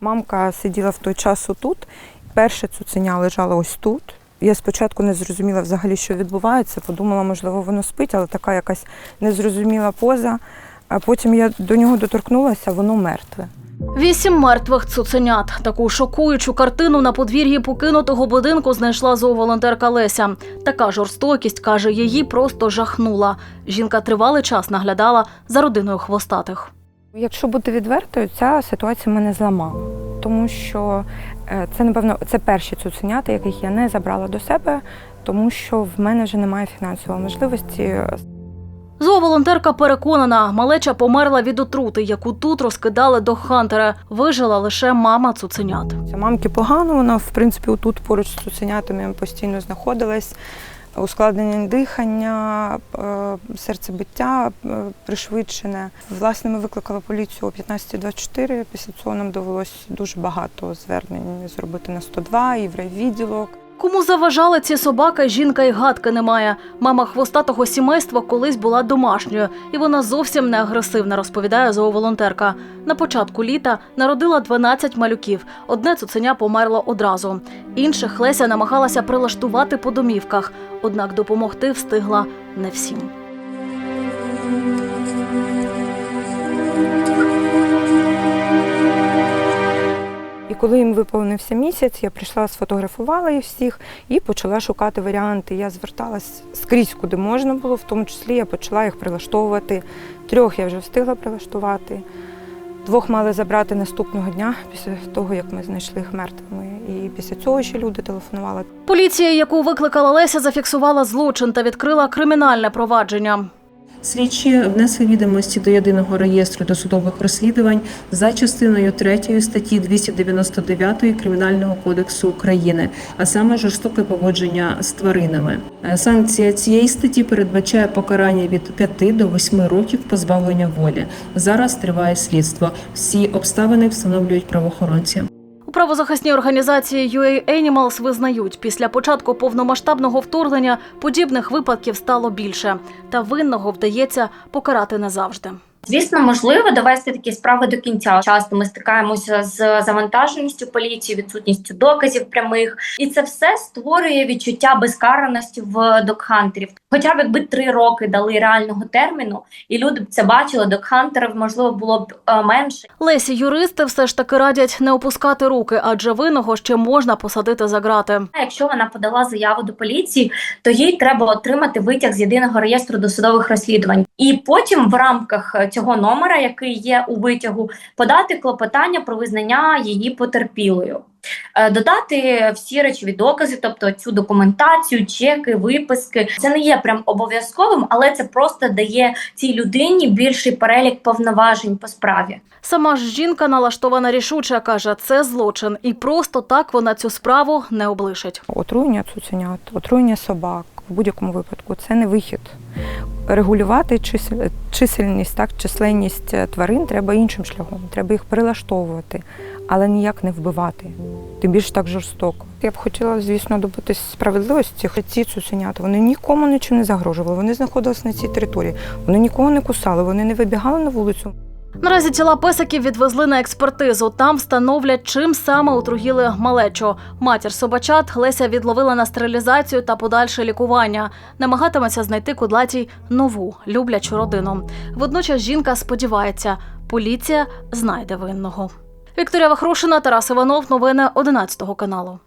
Мамка сиділа в той час отут. Перше цуценя лежало ось тут. Я спочатку не зрозуміла взагалі, що відбувається. Подумала, можливо, воно спить, але така якась незрозуміла поза. А потім я до нього доторкнулася, воно мертве. Вісім мертвих цуценят. Таку шокуючу картину на подвір'ї покинутого будинку знайшла зооволонтерка Леся. Така жорстокість, каже, її просто жахнула. Жінка тривалий час наглядала за родиною хвостатих. Якщо бути відвертою, ця ситуація мене зламала, тому що е, це, напевно, це перші цуценята, яких я не забрала до себе, тому що в мене вже немає фінансової можливості Зооволонтерка переконана, малеча померла від отрути, яку тут розкидали до Хантера. Вижила лише мама цуценят. Мамки погано, вона в принципі тут поруч з цуценятами постійно знаходилась. Ускладнення дихання, е, серцебиття е, пришвидшене. Власне, ми викликали поліцію о 15.24. Після цього нам довелось дуже багато звернень зробити на 102 і в райвідділок. Кому заважали ці собаки, жінка й гадки немає. Мама хвостатого сімейства колись була домашньою, і вона зовсім не агресивна, розповідає зооволонтерка. На початку літа народила 12 малюків. Одне цуценя померло одразу. Інших Леся намагалася прилаштувати по домівках, однак допомогти встигла не всім. Коли їм виповнився місяць, я прийшла, сфотографувала їх всіх і почала шукати варіанти. Я зверталась скрізь, куди можна було, в тому числі я почала їх прилаштовувати. Трьох я вже встигла прилаштувати. Двох мали забрати наступного дня після того, як ми знайшли їх мертвими. І після цього ще люди телефонували. Поліція, яку викликала Леся, зафіксувала злочин та відкрила кримінальне провадження. Слідчі внесли відомості до єдиного реєстру досудових розслідувань за частиною 3 статті 299 Кримінального кодексу України, а саме жорстоке поводження з тваринами. Е, Санкція цієї статті передбачає покарання від 5 до 8 років позбавлення волі. Зараз триває слідство. Всі обставини встановлюють правоохоронці. У правозахисній організації UA Animals визнають, після початку повномасштабного вторгнення подібних випадків стало більше, та винного вдається покарати не завжди. Звісно, можливо довести такі справи до кінця. Часто ми стикаємося з завантаженістю поліції, відсутністю доказів прямих, і це все створює відчуття безкараності в докхантерів. Хоча б якби три роки дали реального терміну, і люди б це бачили, докхантерів можливо було б е, менше. Лесі юристи все ж таки радять не опускати руки, адже винного ще можна посадити за грати. Якщо вона подала заяву до поліції, то їй треба отримати витяг з єдиного реєстру досудових розслідувань, і потім в рамках е, цього номера, який є у витягу, подати клопотання про визнання її потерпілою. Е, Додати всі речові докази, тобто цю документацію, чеки, виписки. Це не є прям обов'язковим, але це просто дає цій людині більший перелік повноважень по справі. Сама ж жінка налаштована рішуче, каже, це злочин, і просто так вона цю справу не облишить. Отруєння цуценят, отруєння собак в будь-якому випадку це не вихід. Регулювати чисель чисельність, так, численність е, тварин треба іншим шляхом. Треба їх прилаштовувати, але ніяк не вбивати. Тим більше так жорстоко. Я б хотіла, звісно, добитись справедливості. Ці цуценята вони нікому нічим не загрожували. Вони знаходились на цій території. Вони нікого не кусали, вони не вибігали на вулицю. Наразі тіла песиків відвезли на експертизу. Там встановлять, чим саме отруїли малечу. Матір собачат Леся відловила на стерилізацію та подальше лікування. Намагатиметься знайти кудлатій нову люблячу родину. Водночас жінка сподівається, поліція знайде винного. Вікторія Вахрушина, Тарас Іванов. Новини 11 каналу.